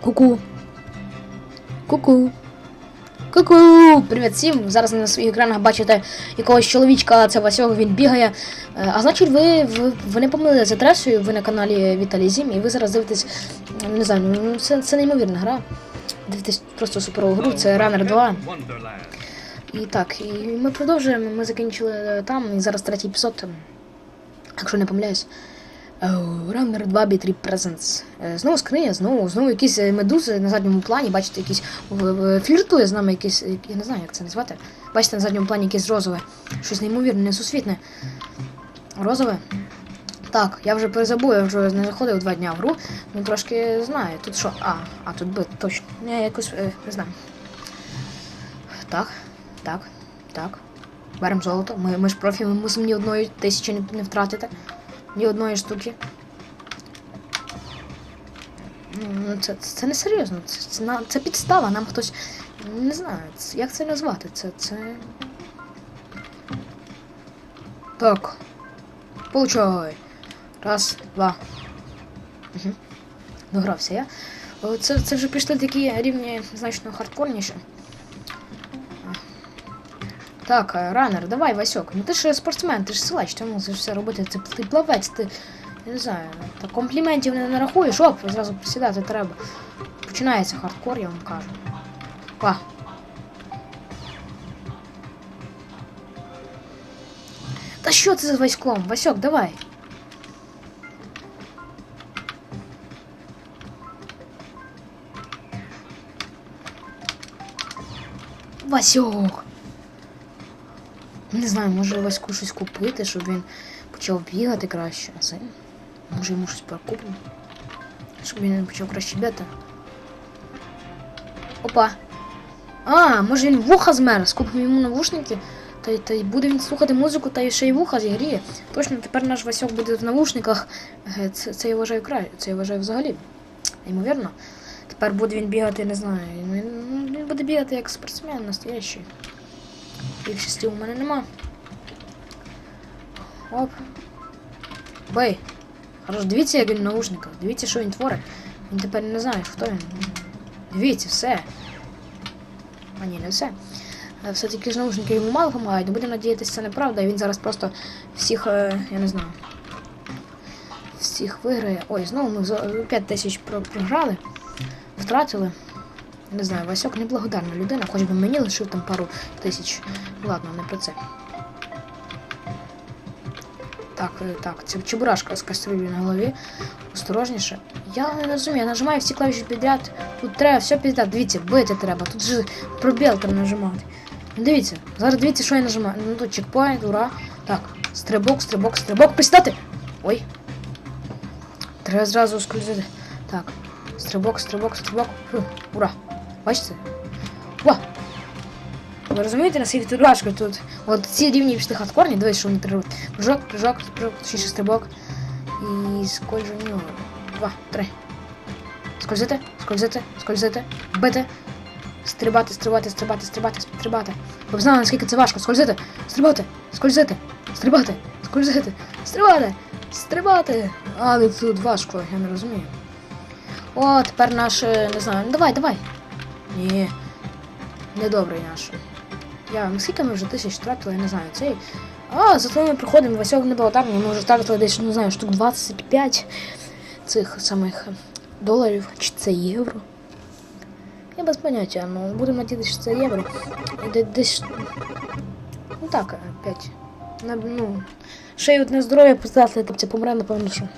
Ку-ку. Ку-ку. Ку-ку! Привіт всім! Зараз на своїх екранах бачите якогось чоловічка, це Васьок, він бігає. Е, А значить, ви, ви, ви не помилили з адресою, ви на каналі Віталій Зім, і ви зараз дивитесь, не знаю, ну це, це неймовірна гра. Дивитесь просто суперову гру, це Runner 2. І так, і ми продовжуємо. Ми закінчили там, і зараз третій епізод, якщо не помиляюсь. Е, Runner 2 B3 Presents. Е, Знову скриня, знову, знову якісь е, медузи на задньому плані, бачите, якісь в- фліртує з нами якісь, е, я не знаю, як це назвати. Бачите, на задньому плані якесь розове. Щось неймовірне, несусвітне. Розове. Так, я вже перезабув, я вже не заходив два дня в гру, ну трошки знаю. Тут що? А, а тут Б, точно. Я якось е, не знаю. Так, так, так. Беремо золото. Ми, ми ж профі, ми мусимо ні одної тисячі не, не втратити. Ні одної штуки. Ну, це, це не серйозно. Це, це, це підстава. Нам хтось. Не знаю, як це назвати. Це. це... Так. Получай. Раз, два. Угу. Догрався я. Це, це вже пішли такі рівні значно хардкорніші. Так, е, ранер, давай, Васьок. Ну ти ж спортсмен, ти ж силач, ти мусиш все робити. Це ти плавець, ти. Я не знаю, та компліментів не нарахуєш, оп, зразу присідати треба. Починається хардкор, я вам кажу. Па. Та що це за Васьком? Васьок, давай. Васьок. Не знаю, може Ваську щось купити, щоб він почав бігати краще. Може йому щось прокупимо. Щоб він почав краще бігати. Опа. А, може він вуха змерз, купимо йому навушники. Та, й- та й буде він слухати музику, та й ще й вуха зігріє. Точно, тепер наш Васьок буде в навушниках. Е, Це, це я вважаю край, це я вважаю взагалі. Ймовірно. Тепер буде він бігати, не знаю. Він буде бігати як спортсмен настоящий. Більшості у мене нема. Оп. Бей. Хорош, дивіться, як він в наушниках. Дивіться, що він творить. Він тепер не знає, хто він. Дивіться, все. А ні, не все. Е, Все-таки ж наушники йому мало допомагають, але будемо надіятися, це неправда, і він зараз просто всіх, е, я не знаю. Всіх виграє. Ой, знову ми 5 тисяч програли, втратили. Не знаю, Васьок неблагодарна людина, хоч би мені лишив там пару тисяч. Ладно, не про це. Так, е, так, це чебурашка з кастрюлею на голові. Осторожніше. Я не розумію, я нажимаю всі клавіші підряд. Тут треба все підряд. Дивіться, бити треба. Тут же пробіл там нажимати. Дивіться, зараз дивіться, що я нажимаю. Ну тут чекпоінт, ура. Так, стрибок, стрибок, стрибок, присідати. Ой. Треба зразу скользити. Так. Стрибок, стрибок, стрибок. Фу, ура. Бачите? Ва! Ви розумієте, наскільки тут важко тут? От ці рівні пішли хардкорні, дивись, що вони треба робити. Прыжок, прыжок, прыжок, ще ще стрибок. І скольження. Два, три. Скользити, скользити, скользити, бити. Стрибати, стрибати, стрибати, стрибати, стрибати. Ви б знали, наскільки це важко. Скользити, стрибати, скользити, стрибати, скользити, стрибати, стрибати. Але тут важко, я не розумію. О, тепер наш, е, не знаю, ну давай, давай. Ні. Недобрий наш. Я ну, скільки ми вже тисяч втратили, я не знаю. Цей. А, зато ми приходимо, Васьок неблагодарний, ми вже втратили десь, не знаю, штук 25 цих самих доларів, чи це євро. Я без поняття, ну будемо надіятися, що це євро. Десь. Ну так, 5. Ну, ще й одне здоров'я поставити, бабця помре, напевно, що.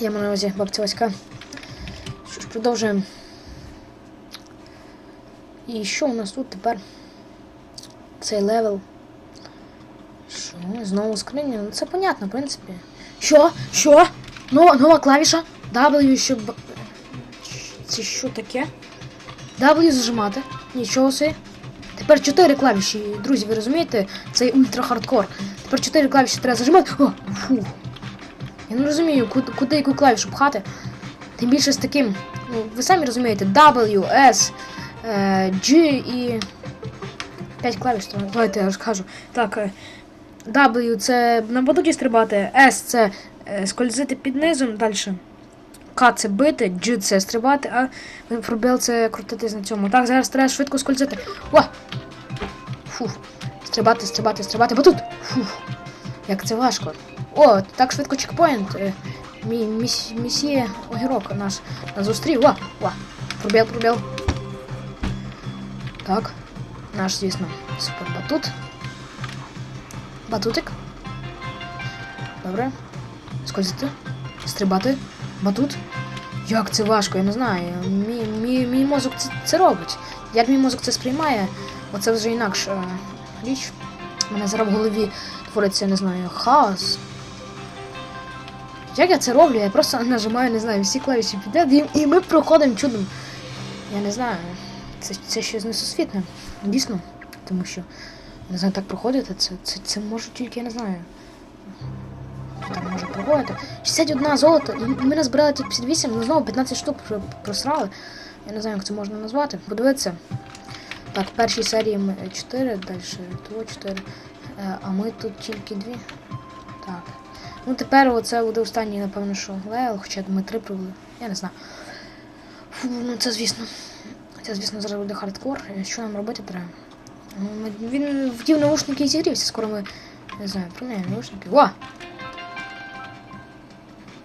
Я маю на увазі бабця Васька. Що ж, продовжуємо. І що у нас тут тепер? Цей левел. Що? Знову скриня? Ну це понятно, в принципі. Що? Що? Нова, нова клавіша? W, щоб. Це що таке? W зажимати. Нічого собі. Тепер 4 клавіші, друзі, ви розумієте? Це ультра хардкор. Тепер 4 клавіші треба зажимати. О, фу. Я не розумію, куди, куди яку клавішу пхати. Тим більше з таким. Ну, ви самі розумієте, W, S, G і. 5 клавіш, давайте я розкажу. Так, е, W це на батуті стрибати, S це е, скользити під низом далі. К це бити, G це стрибати, а пробіл це крутитись на цьому. Так, зараз треба швидко скользити. О! Фух. Стрибати, стрибати, стрибати. Бо тут! Фух. Як це важко. О, так швидко чекпоінт. Е, міс, місія огірок наш нас зустрів. О, о, пробіл, пробіл. Так. Наш, звісно, супер батут. Батутик. Добре. Скользити. Стрибати. Батут. Як це важко, я не знаю. Мій, мій, мій мозок це, це робить. Як мій мозок це сприймає, оце вже інакша річ. У мене зараз в голові твориться, не знаю, хаос. Як я це роблю? Я просто нажимаю, не знаю, всі клавіші підряд, і ми проходимо чудом. Я не знаю. Це, це щось несусвітне. Дійсно. Тому що, не знаю, так проходити, це, це, це може тільки, я не знаю. Так може проходити. 61 золото, і ми назбирали тільки 58, ну знову 15 штук просрали. Я не знаю, як це можна назвати. Подивіться. Так, в першій серії ми 4, далі тут 4. Е, А ми тут тільки 2. Так. Ну тепер оце буде останній, напевно, що левел, хоча ми три пробили. Я не знаю. Фу, ну це звісно. Це, звісно, зараз буде хардкор. Е, Що нам робити треба? Ну, ми- Він вдів наушники і зігрівся, скоро ми. Не знаю, приміняємо наушники. О!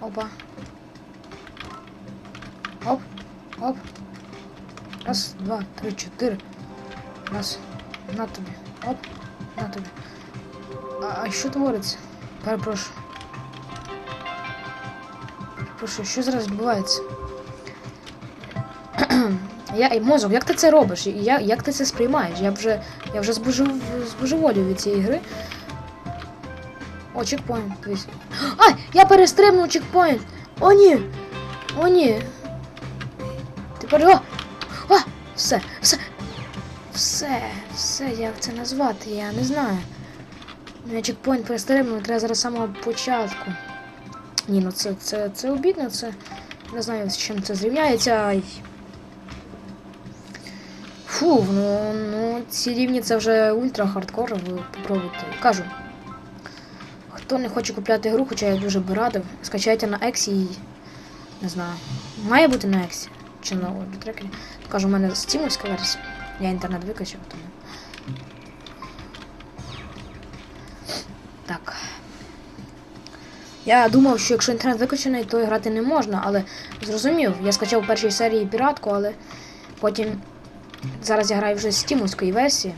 Опа. Оп, оп. Раз, два, три, чотири. Раз. На тобі. Оп. На тобі. А, а що твориться? Перепрошую. Перепрошую, що зараз відбувається? Я, мозок, як ти це робиш? Я, як ти це сприймаєш? Я вже, я вже збожив, збожеволів від цієї гри. О, чекпоінт. Ай! Я перестрибнув чекпоінт! О, ні! О, ні! Тепер. О! О! Все! Все! Все! Все, як це назвати, я не знаю. Ну, Я чекпоінт перестрибнув, треба зараз самого початку. Ні, ну це, це, це обідно, це. Не знаю, з чим це зрівняється. Фу, ну, ну ці рівні це вже ультра хардкор, ви попробуйте. Кажу. Хто не хоче купляти гру, хоча я дуже би радив, скачайте на Ексі і. Не знаю. Має бути на Ексі. Чи на трекері. Кажу, у мене стімовська версія. Я інтернет викачав, тому. Так. Я думав, що якщо інтернет виключений, то грати не можна, але зрозумів, я скачав в першій серії піратку, але потім зараз я граю вже з стімовської версії.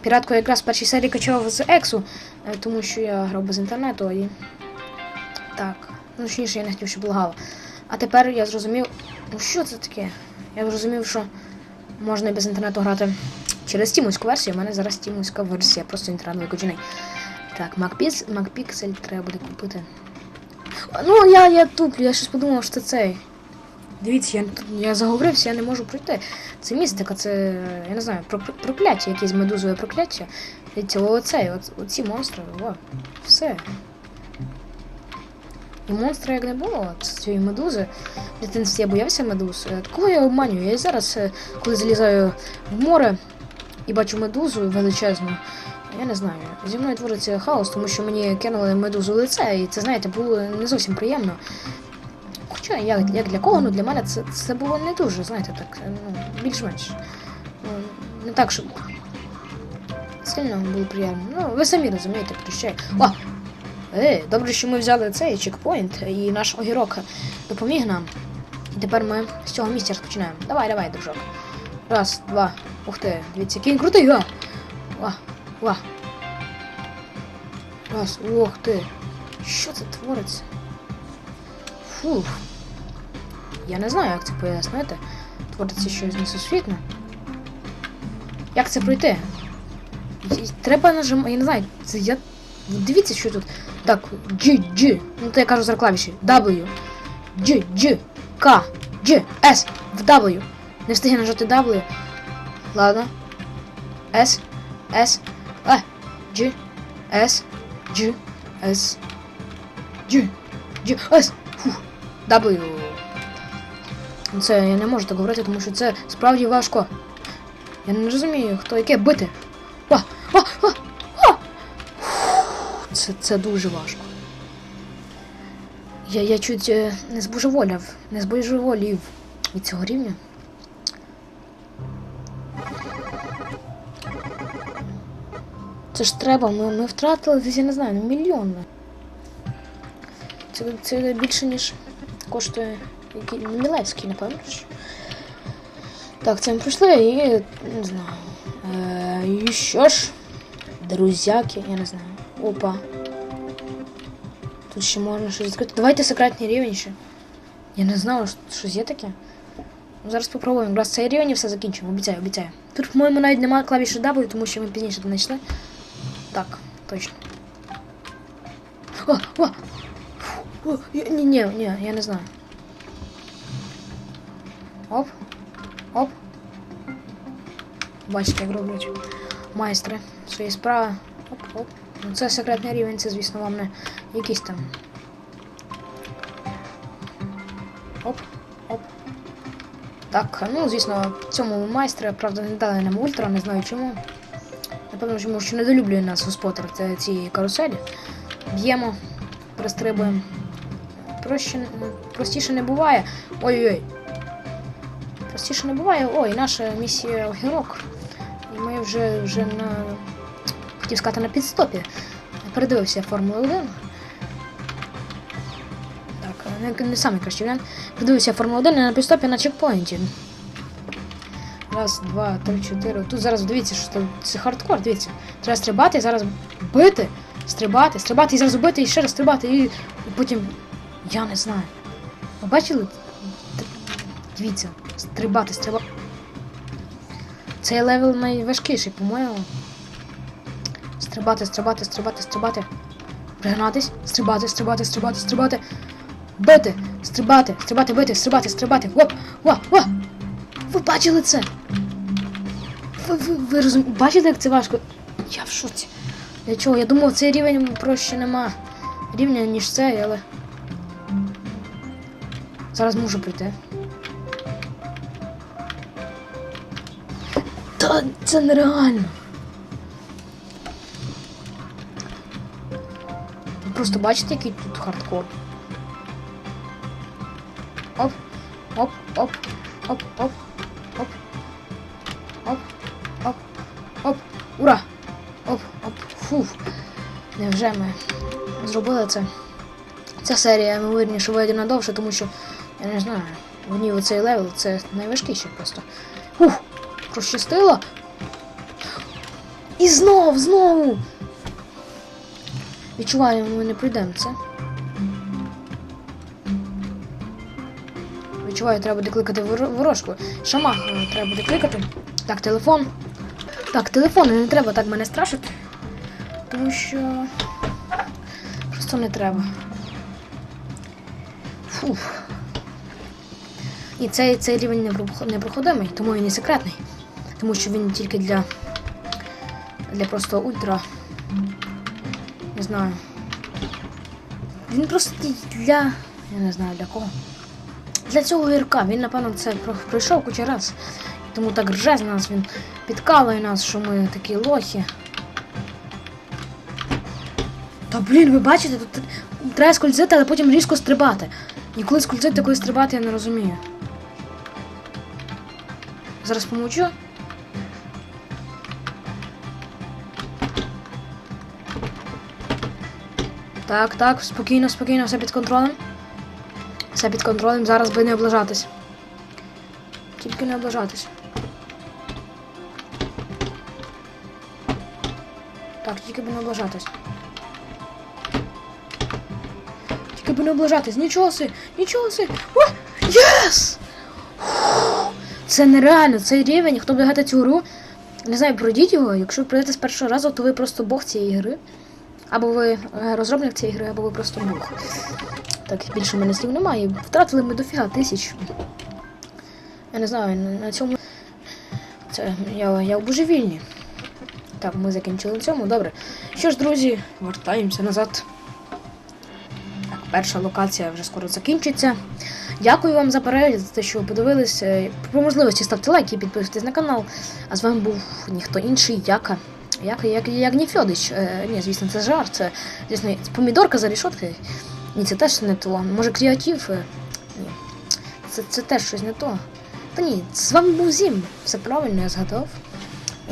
Піратку якраз в першій серії качав з Ексу, е, тому що я грав без інтернету і. Так. Ну, точніше, я не хотів, щоб лагало. А тепер я зрозумів. Ну що це таке? Я зрозумів, що можна без інтернету грати через стімовську версію. У мене зараз стімовська версія, просто інтернет виключений. Так, MacPix, MacPixel треба буде купити. Ну, я, я туплю, я щось подумав, що це цей. Дивіться, я, я заговорився, я не можу пройти. Це містика, це, я не знаю, про, прокляття, якесь медузове прокляття. Дивіться, оцей, от, оці монстри, о, все. І монстра як не було, цієї медузи. В дитинстві я боявся медуз. Е, Кого я обманюю? Я і зараз, е, коли залізаю в море і бачу медузу величезну, я не знаю. Зі мною твориться хаос, тому що мені кинули медузу лице, і це, знаєте, було не зовсім приємно. Хоча як, як для кого, ну для мене це, це було не дуже, знаєте, так, ну, більш-менш. Ну, не так, щоб сильно було приємно. Ну, ви самі розумієте, про що. О! Ей, добре, що ми взяли цей чекпоінт, і наш огірок допоміг нам. І тепер ми з цього місця розпочинаємо. Давай, давай, дружок. Раз, два. Ух ти, дивіться, який крутий, га! Ва, ва. Раз, ох ти. Що це твориться? Фух. Я не знаю, як це пояснити. Твориться щось несусвітне. Як це пройти? Треба нажимати. Я не знаю, це я. Дивіться, що тут. Так, G, G. Ну то я кажу за клавіші. W. G, G, K, G, S. В W. Не встигне нажати W. Ладно. S, S, E, G, S, G, S, G, G, S. Фух. W. Це я не можу так говорити, тому що це справді важко. Я не розумію, хто яке бити. О, о, о, о! Це, це дуже важко. Я, я чуть е, не збожеволів, не збожеволів від цього рівня. Це ж треба, ми, ми втратили десь, я не знаю, ну, мільйон. Це, це більше, ніж коштує який, Мілецький, напевно. ж. Так, це ми пройшли і не знаю. Е, і що ж? Друзяки, я не знаю. Опа. Тут ще можна щось відкрити. Давайте секретний рівень ще. Я не знала, що щось є таке. Ну, Зараз попробуємо. Раз цей рівень і все закінчимо. Обіцяю, обіцяю. Тут, по-моєму, навіть немає клавіші W, тому що ми пізніше тут знайшли. Так, точно. О, о! Фу, о, я- ні, ні, ні, я не знаю. Оп. Оп. Бачите, як роблять майстри свої справи. Оп, оп. Ну це секретний рівень, це, звісно, вам не якийсь там. Оп, оп. Так, ну, звісно, цьому майстру, правда, не дали нам ультра, не знаю чому. Напевно, чому що недолюблює нас господар це цієї каруселі. Б'ємо, пристрибуємо. Простіше не буває. Ой-ой-ой. Простіше не буває. Ой, наша місія огірок. І ми вже, вже на. Хотів сказати на підстопі. Передивився Формулу 1. Так, не, не самий кращий варіант. Передивився Формулу 1 і на підстопі на чекпоінті. Раз, два, три, чотири. Тут зараз дивіться, що це, це хардкор, дивіться. Треба стрибати, зараз бити, стрибати, стрибати і зразу бити, і ще раз стрибати, і потім. Я не знаю. Ви бачили? Дивіться, стрибати, стрибати. Цей левел найважкіший, по-моєму. Стрибати, стрибати, стрибати, стрибати. Пригнатись, стрибати, стрибати, стрибати, стрибати. Бити, стрибати, стрибати, бити, стрибати, стрибати. Оп, оп, оп. Ви бачили це? Ви, ви, ви розумієте? Бачите, як це важко? Я в шоці. Для чого? Я думав, цей рівень проще нема рівня, ніж цей, але. Зараз можу прийти. Та це нереально. Ви просто бачите, який тут хардкор. Оп, оп, оп, оп, оп, оп, оп, оп, оп, ура! Оп, оп, фуф. Невже ми зробили це? Ця серія, ймовірніше, вийде надовше, тому що, я не знаю, в ній оцей левел це найважкіше просто. Ух, прощастило. І знов, знову. Відчуваю, ми не пройдемо це. Відчуваю, треба буде кликати ворожку. Шамах треба буде кликати. Так, телефон. Так, телефон, не треба так мене страшити. Тому що. Просто не треба. Фух. І цей, цей рівень не проход- непроходимий, тому він і секретний. Тому що він тільки для. для просто ультра. Не знаю. Він просто для. Я не знаю для кого. Для цього гірка. Він, напевно, це про- пройшов куча раз. Тому так рже з нас, він підкалує нас, що ми такі лохи. Та блін, ви бачите, тут треба скользити, але потім різко стрибати. І коли скользити, коли стрибати, я не розумію. Зараз помовчу. Так, так, спокійно, спокійно, все під контролем. Все під контролем, зараз би не облажатись. Тільки не облажатись. Так, тільки би не облажатись. Тільки би не облажатись. Нічого си, нічого си. О, єс! Це нереально, цей рівень, хто буде цю гру, не знаю, пройдіть його. Якщо ви пройдете з першого разу, то ви просто бог цієї гри. Або ви е, розробник цієї гри, або ви просто бог. Так, більше в мене слів немає. Втратили ми дофіга тисяч. Я не знаю, на цьому. Це я, я в божевільні. Так, ми закінчили на цьому, добре. Що ж, друзі, вертаємося назад. Так, перша локація вже скоро закінчиться. Дякую вам за перегляд, за те, що ви подивились. Е, По можливості ставте лайки і підписуйтесь на канал. А з вами був ніхто інший, Яка. Як, як, як Ніфьодич. Е, ні, звісно, це жарт. Це, звісно, помідорка за рішоткою. Ні, це теж не то. Може креатив? е, Ні. Це, це теж щось не то. Та ні, з вами був Зім. Все правильно, я згадав.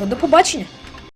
До побачення.